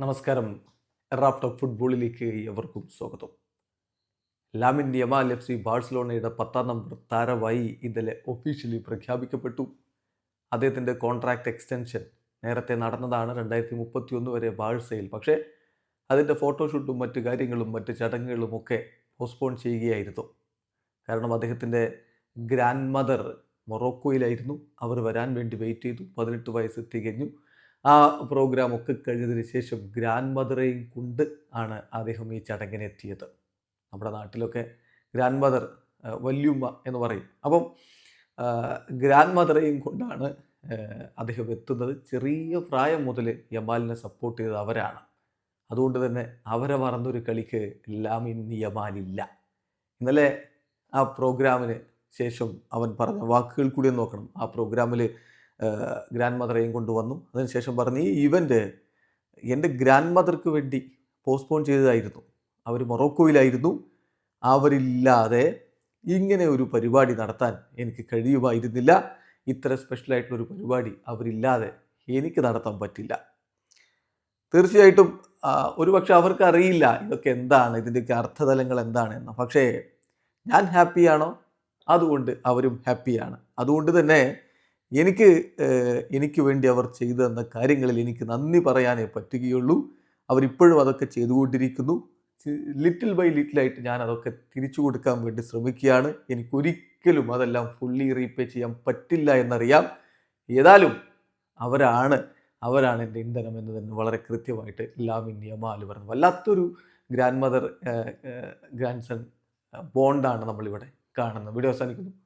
നമസ്കാരം. Raft of ഫുട്ബോളിലേക്ക് എവർക്കും സ്വാഗതം. ലാമിൻ യമാൽ എഫ് സി ബാഴ്സലോണയുടെ പത്താം നമ്പർ താരമായി ഇന്നലെ ഒഫീഷ്യലി പ്രഖ്യാപിക്കപ്പെട്ടു. അദ്ദേഹത്തിന്റെ കോൺട്രാക്ട് എക്സ്റ്റൻഷൻ നേരത്തെ നടന്നതാണ് രണ്ടായിരത്തി മുപ്പത്തി ഒന്ന് വരെ ബാഴ്സയിൽ. പക്ഷേ അതിന്റെ ഫോട്ടോഷൂട്ടും മറ്റു കാര്യങ്ങളും മറ്റ് ചടങ്ങുകളും ഒക്കെ പോസ്റ്റ്പോൺ ചെയ്യുകയായിരുന്നു. കാരണം അദ്ദേഹത്തിന്റെ ഗ്രാൻഡ് മദർ മൊറോക്കോയിലായിരുന്നു. അവർ വരാൻ വേണ്ടി വെയിറ്റ് ചെയ്തു. പതിനെട്ട് വയസ്സ് തികഞ്ഞു ആ പ്രോഗ്രാം ഒക്കെ കഴിഞ്ഞതിന് ശേഷം ഗ്രാൻഡ് മദറേയും കൊണ്ട് ആണ് അദ്ദേഹം ഈ ചടങ്ങിന് എത്തിയത് നമ്മുടെ നാട്ടിലൊക്കെ ഗ്രാൻഡ് മദർ വല്യുമ്മ എന്ന് പറയും. അപ്പം ഗ്രാൻഡ് മദറേയും കൊണ്ടാണ് അദ്ദേഹം എത്തുന്നത്. ചെറിയ പ്രായം മുതൽ യമാലിനെ സപ്പോർട്ട് ചെയ്തത് അവരാണ്. അതുകൊണ്ട് തന്നെ അവരെ മറന്നൊരു കളിക്ക് ലാമിൻ യമാലില്ല. ഇന്നലെ ആ പ്രോഗ്രാമിന് ശേഷം അവൻ പറഞ്ഞ വാക്കുകൾ കൂടി നോക്കണം. ആ പ്രോഗ്രാമിൽ ഗ്രാൻഡ് മദറേയും കൊണ്ടുവന്നു. അതിനുശേഷം പറഞ്ഞു ഈ ഇവന്റ് എന്റെ ഗ്രാൻഡ് മദർക്ക് വേണ്ടി പോസ്റ്റ്പോൺ ചെയ്തതായിരുന്നു. അവർ മൊറോക്കോയിലായിരുന്നു. അവരില്ലാതെ ഇങ്ങനെ ഒരു പരിപാടി നടത്താൻ എനിക്ക് കഴിയുമായിരുന്നില്ല. ഇത്ര സ്പെഷ്യലായിട്ടുള്ളൊരു പരിപാടി അവരില്ലാതെ എനിക്ക് നടത്താൻ പറ്റില്ല. തീർച്ചയായിട്ടും ഒരു ഒരുപക്ഷെ അവർക്ക് അറിയില്ല ഇതൊക്കെ എന്താണ് ഇതിന്റെയൊക്കെ അർത്ഥതലങ്ങൾ എന്താണ് എന്ന്. പക്ഷേ ഞാൻ ഹാപ്പിയാണോ അതുകൊണ്ട് അവരും ഹാപ്പിയാണ് അതുകൊണ്ട് തന്നെ എനിക്ക് എനിക്ക് വേണ്ടി അവർ ചെയ്തു തന്ന കാര്യങ്ങളിൽ എനിക്ക് നന്ദി പറയാനേ പറ്റുകയുള്ളൂ. അവരിപ്പോഴും അതൊക്കെ ചെയ്തുകൊണ്ടിരിക്കുന്നു. ലിറ്റിൽ ബൈ ലിറ്റിലായിട്ട് ഞാൻ അതൊക്കെ തിരിച്ചു കൊടുക്കാൻ വേണ്ടി ശ്രമിക്കുകയാണ്. എനിക്കൊരിക്കലും അതെല്ലാം ഫുള്ളി റീപേ ചെയ്യാൻ പറ്റില്ല എന്നറിയാം. ഏതായാലും അവരാണ് അവരാണ് എന്റെ ഇന്ധനം എന്ന് തന്നെ വളരെ കൃത്യമായിട്ട് ലാമിൻ നിയമാൽ പറഞ്ഞു. വല്ലാത്തൊരു ഗ്രാൻഡ് മദർ ഗ്രാൻഡ് സൺ ബോണ്ടാണ് നമ്മളിവിടെ കാണുന്നത്. വീഡിയോ അവസാനിക്കുന്നു.